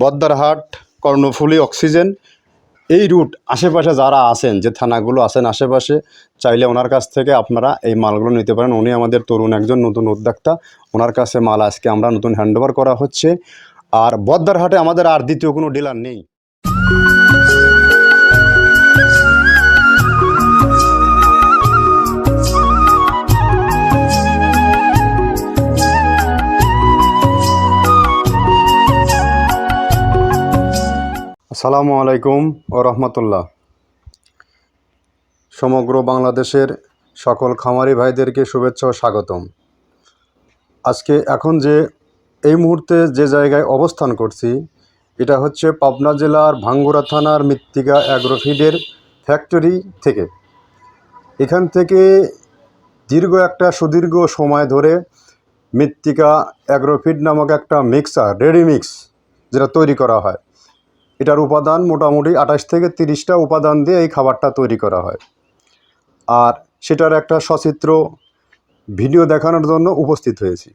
Boddarhat Karnaphuli oxygen, এই route আশেপাশে যারা আছেন, যে থানাগুলো আছেন আশেপাশে, চাইলে ওনার কাছ থেকে আপনারা এই মালগুলো নিতে পারেন। উনি আমাদের তরুণ একজন নতুন উদ্যোক্তা, ওনার কাছে মাল আজকে আমরা নতুন হ্যান্ডওভার করা হচ্ছে। আর বদ্দারহাটে আমাদের আর দ্বিতীয় কোনো ডিলার নেই। আসসালামু আলাইকুম ও রহমতুল্লাহ। সমগ্র বাংলাদেশের সকল খামারি ভাইদেরকে শুভেচ্ছা ও স্বাগতম। আজকে এখন যে এই মুহূর্তে যে জায়গায় অবস্থান করছি, এটা হচ্ছে পাবনা জেলার ভাঙ্গুরা থানার মৃত্তিকা অ্যাগ্রোফিডের ফ্যাক্টরি থেকে। এখান থেকে দীর্ঘ একটা সুদীর্ঘ সময় ধরে মৃত্তিকা অ্যাগ্রোফিড নামক একটা মিক্সার, রেডি মিক্স, যেটা তৈরি করা হয়। এটার উপাদান মোটামুটি আঠাশ থেকে তিরিশটা উপাদান দিয়ে এই খাবারটা তৈরি করা হয়। আর সেটার একটা সচিত্র ভিডিও দেখানোর জন্য উপস্থিত হয়েছি।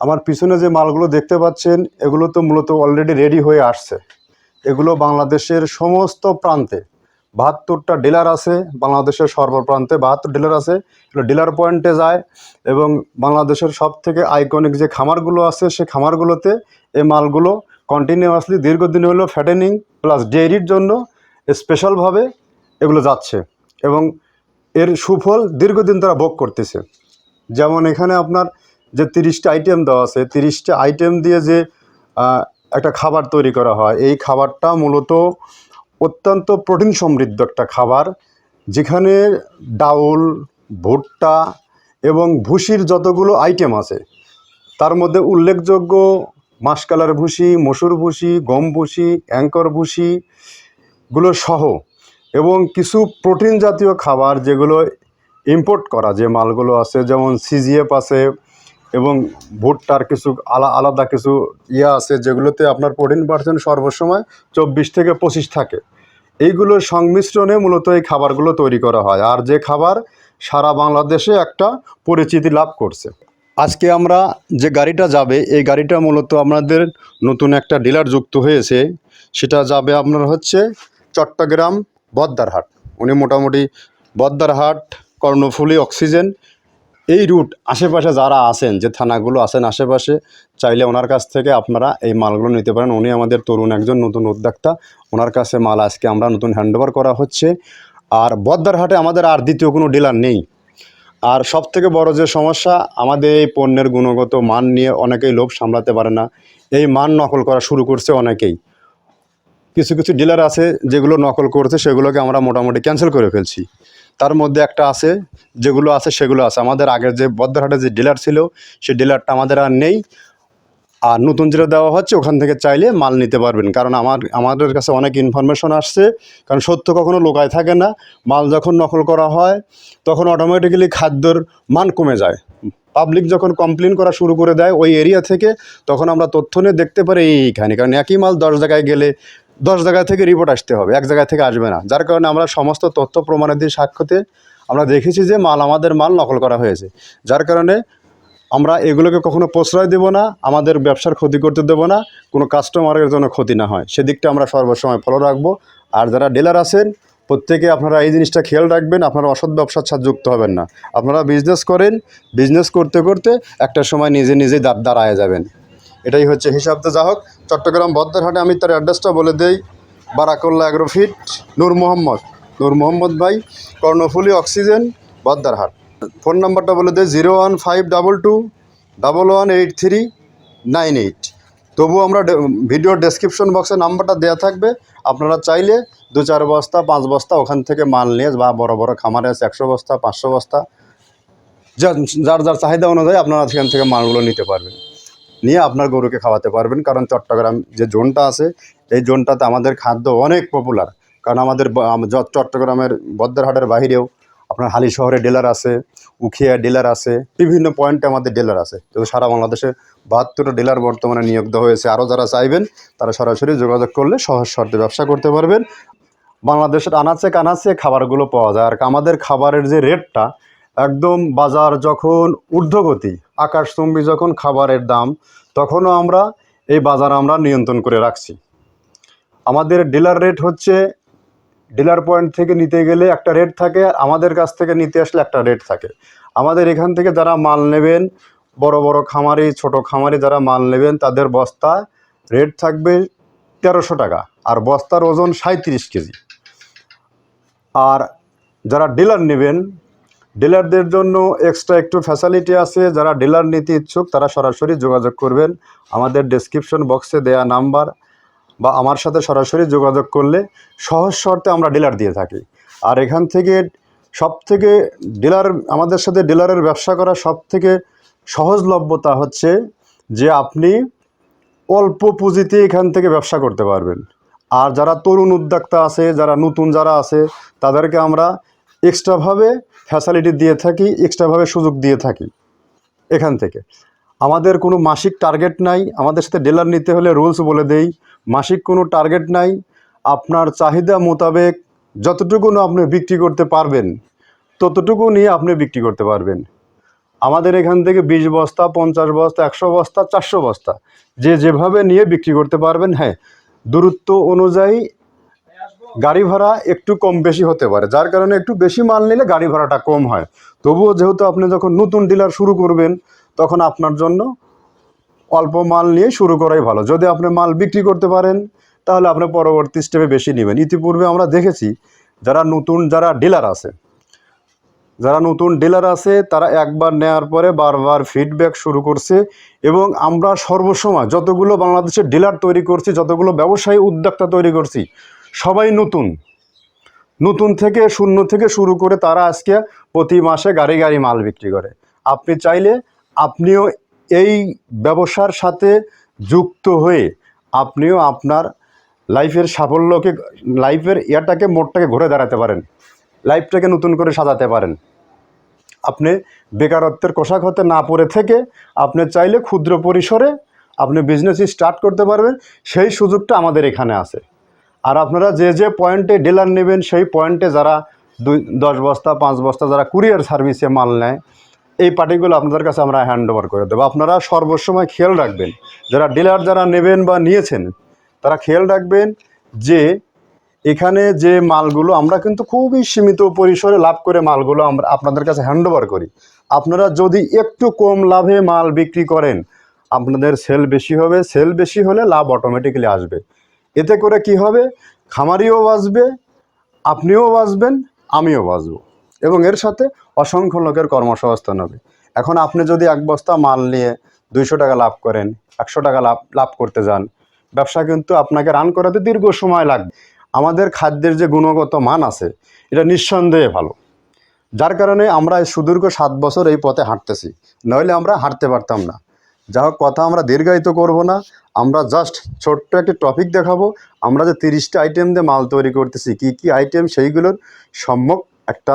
আমার পিছনে যে মালগুলো দেখতে পাচ্ছেন, এগুলো তো মূলত অলরেডি রেডি হয়ে আসছে। এগুলো বাংলাদেশের সমস্ত প্রান্তে বাহাত্তরটা ডিলার আছে, বাংলাদেশের সর্বপ্রান্তে বাহাত্তর ডিলার আছে। এগুলো ডিলার পয়েন্টে যায় এবং বাংলাদেশের সব থেকে আইকনিক যে খামারগুলো আছে, সে খামারগুলোতে এই মালগুলো কন্টিনিউয়াসলি দীর্ঘদিন হলো ফ্যাটেনিং প্লাস ডেয়ারির জন্য স্পেশালভাবে এগুলো যাচ্ছে এবং এর সুফল দীর্ঘদিন তারা ভোগ করতেছে। যেমন এখানে আপনার যে তিরিশটা আইটেম দেওয়া আছে, তিরিশটা আইটেম দিয়ে যে একটা খাবার তৈরি করা হয়, এই খাবারটা মূলত অত্যন্ত প্রোটিন সমৃদ্ধ একটা খাবার, যেখানে ডাউল, ভুট্টা এবং ভুসির যতগুলো আইটেম আছে, তার মধ্যে উল্লেখযোগ্য মাসকালার ভুসি, মসুর ভুসি, গম ভুসি অ্যাঙ্কর ভুসি গুলো সহ এবং কিছু প্রোটিন জাতীয় খাবার যেগুলো ইম্পোর্ট করা যে মালগুলো আছে, যেমন সিজিএফ আছে এবং ভুট্টার কিছু আলা, আলাদা কিছু ইয়ে আছে যেগুলোতে আপনার প্রোটিন পার্সেন্ট সর্বসময় চব্বিশ থেকে পঁচিশ থাকে। এইগুলোর সংমিশ্রণে মূলত এই খাবারগুলো তৈরি করা হয়। আর যে খাবার সারা বাংলাদেশে একটা পরিচিতি লাভ করছে। আজকে আমরা যে গাড়িটা যাবে, এই গাড়িটা মূলত আপনাদের নতুন একটা ডিলার যুক্ত হয়েছে। সেটা যাবে আপনার হচ্ছে চট্টগ্রাম বদ্দারহাট। উনি মোটামুটি বদ্দারহাট, কর্ণফুলি, অক্সিজেন, এই রুট আশেপাশে যারা আছেন, যে থানাগুলো আছেন আশেপাশে, চাইলে ওনার কাছ থেকে আপনারা এই মালগুলো নিতে পারেন। উনি আমাদের তরুণ একজন নতুন উদ্যোক্তা, ওনার কাছে মাল আজকে আমরা নতুন হ্যান্ডওভার করা হচ্ছে। আর বদ্দারহাটে আমাদের আর দ্বিতীয় কোনো ডিলার নেই। আর সব থেকে বড় যে সমস্যা, আমাদের এই পণ্যের গুণগত মান নিয়ে অনেকেই লোভ সামলাতে পারে না। এই মান নকল করা শুরু করছে অনেকেই। কিছু কিছু ডিলার আছে যেগুলো নকল করছে, সেগুলোকে আমরা মোটামুটি ক্যান্সেল করে ফেলছি। তার মধ্যে একটা আছে, যেগুলো আছে সেগুলো আছে। আমাদের আগের যে বদ্রহাটে যে ডিলার ছিল সেই ডিলারটা আমাদের আর নেই। আর নতুন যেটা দেওয়া হচ্ছে, ওখান থেকে চাইলে মাল নিতে পারবেন। কারণ আমার, আমাদের কাছে অনেক ইনফরমেশন আসছে, কারণ সত্য কখনো লোকায় থাকে না। মাল যখন নকল করা হয়, তখন অটোমেটিক্যালি খাদ্যর মান কমে যায়। পাবলিক যখন কমপ্লেন করা শুরু করে দেয় ওই এরিয়া থেকে, তখন আমরা তথ্য নিয়ে দেখতে পারি এইখানে। কারণ একই মাল দশ জায়গায় গেলে দশ জায়গা থেকে রিপোর্ট আসতে হবে, এক জায়গা থেকে আসবে না। যার কারণে আমরা সমস্ত তথ্য প্রমাণাদির সাক্ষ্যতে আমরা দেখেছি যে মাল, আমাদের মাল নকল করা হয়েছে। যার কারণে আমরা এগুলোকে কখনো প্রশ্রয় দেব না, আমাদের ব্যবসার ক্ষতি করতে দেব না, কোনো কাস্টমারের জন্য ক্ষতি না হয়। সেদিকটা আমরা সর্বসময় ফলো রাখব। আর যারা ডিলার আছেন, প্রত্যেকে আপনারা এই জিনিসটা খেয়াল রাখবেন, আপনারা অসৎ ব্যবসার সাথে যুক্ত হবেন না। আপনারা বিজনেস করেন বিজনেস করতে করতে একটা সময় নিজে দাঁড় দাঁড়ায় যাবেন। এটাই হচ্ছে হিসাব তো যা হোক। চট্টগ্রাম বদ্রহাটে আমি তার অ্যাড্রেসটা বলে দেই। বারাকল্লা অ্যাগ্রোফিট নূর মোহাম্মদ। নূর মোহাম্মদ ভাই, কর্ণফুলি অক্সিজেন বদ্দারহাট ফোন নাম্বারটা বলে দেয় zero one five double two double one eight three nine eight. তবুও আমরা ভিডিও ডেসক্রিপশন বক্সে নাম্বারটা দেওয়া থাকবে। আপনারা চাইলে দু চার বস্তা, পাঁচ বস্তা ওখান থেকে মাল নিয়ে বা বড় বড় খামারে আছে একশো বস্তা, পাঁচশো বস্তা, যার যার চাহিদা অনুযায়ী আপনারা সেখান থেকে মালগুলো নিতে পারবেন। নিয়ে আপনার গরুকে খাওয়াতে পারবেন। কারণ চট্টগ্রাম যে জোনটা আছে, এই জোনটাতে আমাদের খাদ্য অনেক পপুলার কারণ আমাদের চট্টগ্রামের বদ্রহাটের বাহিরেও আপনার হালি শহরে ডিলার আছে, উখিয়া ডিলার আছে, বিভিন্ন পয়েন্টে আমাদের ডিলার আছে। তো সারা বাংলাদেশে বাহাত্তরটা ডিলার বর্তমানে নিয়োগ দেওয়া হয়েছে। আরও যারা চাইবেন, তারা সরাসরি যোগাযোগ করলে সহজ শর্তে ব্যবসা করতে পারবেন। বাংলাদেশের আনাচে কানাচে খাবারগুলো পাওয়া যায়। আর আমাদের খাবারের যে রেটটা, একদম বাজার যখন ঊর্ধ্বগতি, আকাশচুম্বী যখন খাবারের দাম, তখনও আমরা এই বাজার আমরা নিয়ন্ত্রণ করে রাখছি। আমাদের ডিলার রেট হচ্ছে ডিলার পয়েন্ট থেকে নিতে গেলে একটা রেট থাকে, আর আমাদের কাছ থেকে নিতে আসলে একটা রেট থাকে। আমাদের এখান থেকে যারা মাল নেবেন, বড় বড় খামারি, ছোট খামারি যারা মাল নেবেন, তাদের বস্তা রেট থাকবে তেরোশো টাকা, আর বস্তার ওজন সাঁত্রিশ কেজি। আর যারা ডিলার নেবেন ডিলারদের জন্য এক্সট্রা একটু ফ্যাসিলিটি আছে, যারা ডিলার নিতে ইচ্ছুক তারা সরাসরি যোগাযোগ করবেন। আমাদের ডেসক্রিপশন বক্সে দেয়া নাম্বার বা আমার সাথে সরাসরি যোগাযোগ করলে সহজ শর্তে আমরা ডিলার দিয়ে থাকি। আর এখান থেকে সব থেকে ডিলার, আমাদের সাথে ডিলারের ব্যবসা করা সব থেকে সহজলভ্যতা হচ্ছে যে আপনি অল্প পুঁজিতে এখান থেকে ব্যবসা করতে পারবেন। আর যারা তরুণ উদ্যোক্তা আছে, যারা নতুন যারা আছে, তাদেরকে আমরা এক্সট্রাভাবে ফ্যাসিলিটি দিয়ে থাকি এক্সট্রাভাবে সুযোগ দিয়ে থাকি এখান থেকে। আমাদের কোনো মাসিক টার্গেট নাই, আমাদের সাথে ডিলার নিতে হলে রুলস বলে দেই। মাসিক কোনো টার্গেট নাই। আপনার চাহিদা মোতাবেক যতটুকু আপনি বিক্রি করতে পারবেন, ততটুকু নিয়ে আপনি বিক্রি করতে পারবেন। আমাদের এখান থেকে বিশ বস্তা, পঞ্চাশ বস্তা, একশো বস্তা, চারশো বস্তা, যে যেভাবে নিয়ে বিক্রি করতে পারবেন হ্যাঁ দূরত্ব অনুযায়ী গাড়ি ভাড়া একটু কম বেশি হতে পারে, যার কারণে একটু বেশি মাল নিলে গাড়ি ভাড়াটা কম হয়। তবুও যেহেতু আপনি যখন নতুন ডিলার শুরু করবেন, তখন আপনার জন্য অল্প মাল নিয়ে শুরু করাই ভালো। যদি আপনি মাল বিক্রি করতে পারেন, তাহলে আপনি পরবর্তী স্টেপে বেশি নেবেন। ইতিপূর্বে আমরা দেখেছি, যারা নতুন, যারা ডিলার আছে, যারা নতুন ডিলার আছে, তারা একবার নেওয়ার পরে বারবার ফিডব্যাক শুরু করছে এবং আমরা সর্বসময় যতগুলো বাংলাদেশের ডিলার তৈরি করছি, যতগুলো ব্যবসায়ী উদ্যোক্তা তৈরি করছি, সবাই নতুন। নতুন থেকে শূন্য থেকে শুরু করে তারা আজকে প্রতি মাসে গাড়ি গাড়ি মাল বিক্রি করে। আপনি চাইলে আপনিও এই ব্যবসার সাথে যুক্ত হয়ে আপনিও আপনার লাইফের সাফল্যকে, লাইফের ইয়াটাকে মোটটাকে ঘুরে দাঁড়াতে পারেন। লাইফটাকে নতুন করে সাজাতে পারেন। আপনি বেকারত্বের কোষাক হতে না পড়ে থেকে আপনি চাইলে ক্ষুদ্র পরিসরে আপনি বিজনেস স্টার্ট করতে পারবেন। সেই সুযোগটা আমাদের এখানে আছে। আর আপনারা যে যে পয়েন্টে ডিলার নেবেন, সেই পয়েন্টে যারা দুই, দশ বস্তা, পাঁচ বস্তা যারা কুরিয়ার সার্ভিসে মাল নেয় এই পার্টিগুলো আপনাদের কাছে আমরা হ্যান্ড ওভার করে দেবো। আপনারা সর্বসময় খেয়াল রাখবেন, যারা ডিলার যারা নেবেন বা নিয়েছেন, তারা খেয়াল রাখবেন যে এখানে যে মালগুলো, আমরা কিন্তু খুবই সীমিত পরিসরে লাভ করে মালগুলো আমরা আপনাদের কাছে হ্যান্ড ওভার করি। আপনারা যদি একটু কম লাভে মাল বিক্রি করেন, আপনাদের সেল বেশি হবে। সেল বেশি হলে লাভ অটোমেটিক্যালি আসবে। এতে করে কি হবে? খামারিও বাঁচবে, আপনিও বাঁচবেন, আমিও বাঁচবো। এবং এর সাথে অসংখ্য লোকের কর্মসংস্থান হবে। এখন আপনি যদি এক বস্তা মাল নিয়ে দুইশো টাকা লাভ করেন, একশো টাকা লাভ লাভ করতে যান, ব্যবসা কিন্তু আপনাকে রান করাতে দীর্ঘ সময় লাগবে। আমাদের খাদ্যের যে গুণগত মান আছে, এটা নিঃসন্দেহে ভালো। যার কারণে আমরা সুদীর্ঘ সাত বছর এই পথে হাঁটতেছি, নইলে আমরা হাঁটতে পারতাম না। যা হোক, কথা আমরা দীর্ঘায়িত করব না, আমরা জাস্ট ছোট্ট একটি টপিক দেখাবো। আমরা যে তিরিশটা আইটেম দিয়ে মাল তৈরি করতেছি, কি কি আইটেম সেইগুলোর সম্যক একটা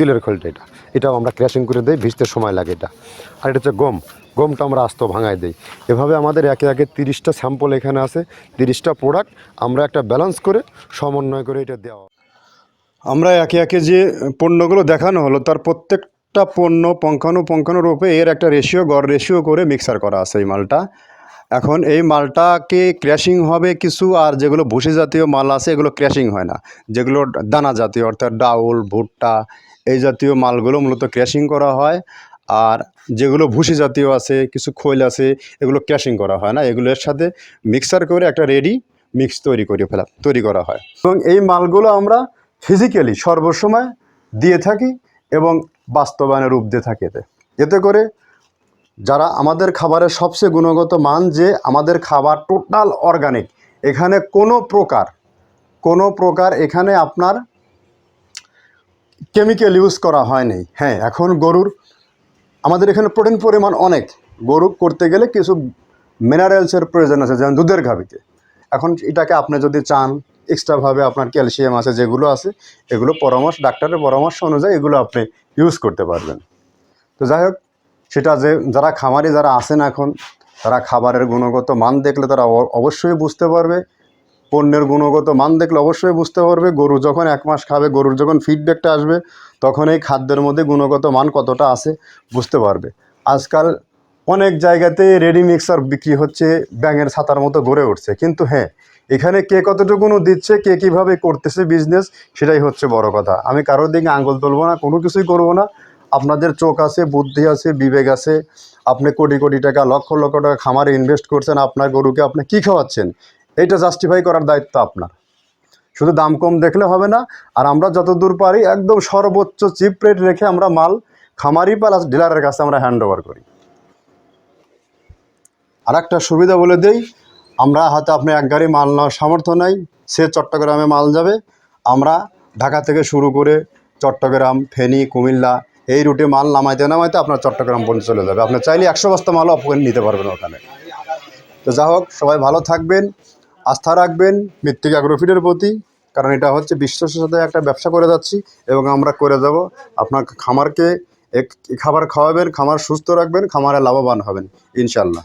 তিলের খোলটা এটা। এটাও আমরা ক্র্যাশিং করে দিই, ভিজতে সময় লাগে এটা। আর এটা হচ্ছে গম। গমটা আমরা আস্ত ভাঙায় দিই। এভাবে আমাদের একে একে তিরিশটা স্যাম্পল এখানে আছে, তিরিশটা প্রোডাক্ট আমরা একটা ব্যালেন্স করে সমন্বয় করে এটা দেওয়া। আমরা একে একে যে পণ্যগুলো দেখানো হলো, তার প্রত্যেকটা পণ্য পঙ্খানু পঙ্খানু রূপে এর একটা রেশিও গড় রেশিও করে মিক্সার করা আছে এই মালটা। এখন এই মালটাকে ক্র্যাশিং হবে কিছু, আর যেগুলো ভুসি জাতীয় মাল আছে, এগুলো ক্র্যাশিং হয় না। যেগুলো দানা জাতীয়, অর্থাৎ ডাউল, ভুট্টা এই জাতীয় মালগুলো মূলত ক্র্যাশিং করা হয়। আর যেগুলো ভুসি জাতীয় আছে, কিছু খৈল আছে, এগুলো ক্র্যাশিং করা হয় না। এগুলোর সাথে মিক্সার করে একটা রেডি মিক্স তৈরি করে ফেলা, তৈরি করা হয়। এবং এই মালগুলো আমরা ফিজিক্যালি সর্বসময় দিয়ে থাকি এবং বাস্তবায়নের রূপ দিয়ে থাকি এতে। এতে করে যারা আমাদের খাবারের সবচেয়ে গুণগত মান যে আমাদের খাবার টোটাল অর্গানিক এখানে কোনো প্রকার কোনো প্রকার এখানে আপনার কেমিক্যাল ইউজ করা হয়নি হ্যাঁ এখন গরুর আমাদের এখানে প্রোটিন পরিমাণ অনেক। গরু করতে গেলে কিছু মিনারেলসের প্রয়োজন আছে, যেমন দুধের গাভিতে। এখন এটাকে আপনি যদি চান এক্সট্রাভাবে আপনার ক্যালসিয়াম আছে, যেগুলো আছে, এগুলো পরামর্শ, ডাক্তারের পরামর্শ অনুযায়ী এগুলো আপনি ইউজ করতে পারবেন। তো যাই হোক, সেটা যে যারা খামারি, যারা আছেন এখন, তারা খাবারের গুণগত মান দেখলে তারা অবশ্যই বুঝতে পারবে। পণ্যের গুণগত মান দেখলে অবশ্যই বুঝতে পারবে। গরু যখন এক মাস খাবে, গরুর যখন ফিডব্যাকটা আসবে, তখন এই খাদ্যের মধ্যে গুণগত মান কতটা আছে বুঝতে পারবে। আজকাল অনেক জায়গাতে রেডি মিক্সার বিক্রি হচ্ছে, ব্যাঙের ছাতার মতো গড়ে উঠছে। কিন্তু হ্যাঁ এখানে কে কতটুকুনো দিচ্ছে, কে কীভাবে করতেছে বিজনেস সেটাই হচ্ছে বড় কথা। আমি কারোর দিকে আঙ্গুল তুলবো না, কোনো কিছুই করব না। আপনাদের চোখ আছে, বুদ্ধি আছে, বিবেক আছে। আপনি কোটি কোটি টাকা, লক্ষ লক্ষ টাকা খামারে ইনভেস্ট করছেন, আপনার গরুকে আপনি কী খাওয়াচ্ছেন? এইটা জাস্টিফাই করার দায়িত্ব আপনার। শুধু দাম কম দেখলে হবে না, আর আমরা যতদূর পারি একদম সর্বোচ্চ চিপ রেট রেখে আমরা মাল খামারি প্লাস ডিলারের কাছে আমরা হ্যান্ড ওভার করি। আর একটা সুবিধা বলে দেই, আমরা হয়তো আপনি এক গাড়ি মাল নেওয়ার সামর্থ্য নাই, সে চট্টগ্রামে মাল যাবে, আমরা ঢাকা থেকে শুরু করে চট্টগ্রাম, ফেনী, কুমিল্লা এই রুটে মাল নামাইতে নামাইতে আপনার চট্টগ্রাম পর্যন্ত চলে যাবে। আপনি চাইলে একশো বস্তা মালও আপনি নিতে পারবেন ওখানে। তো যা হোক সবাই ভালো থাকবেন আস্থা রাখবেন মৃত্তিকা অ্যাগ্রোফিডের প্রতি, কারণ এটা হচ্ছে বিশ্বাসের সাথে একটা ব্যবসা করে যাচ্ছি এবং আমরা করে যাব। আপনার খামারকে এক, খাবার খাওয়াবেন, খামার সুস্থ রাখবেন, খামারে লাভবান হবেন ইনশাল্লাহ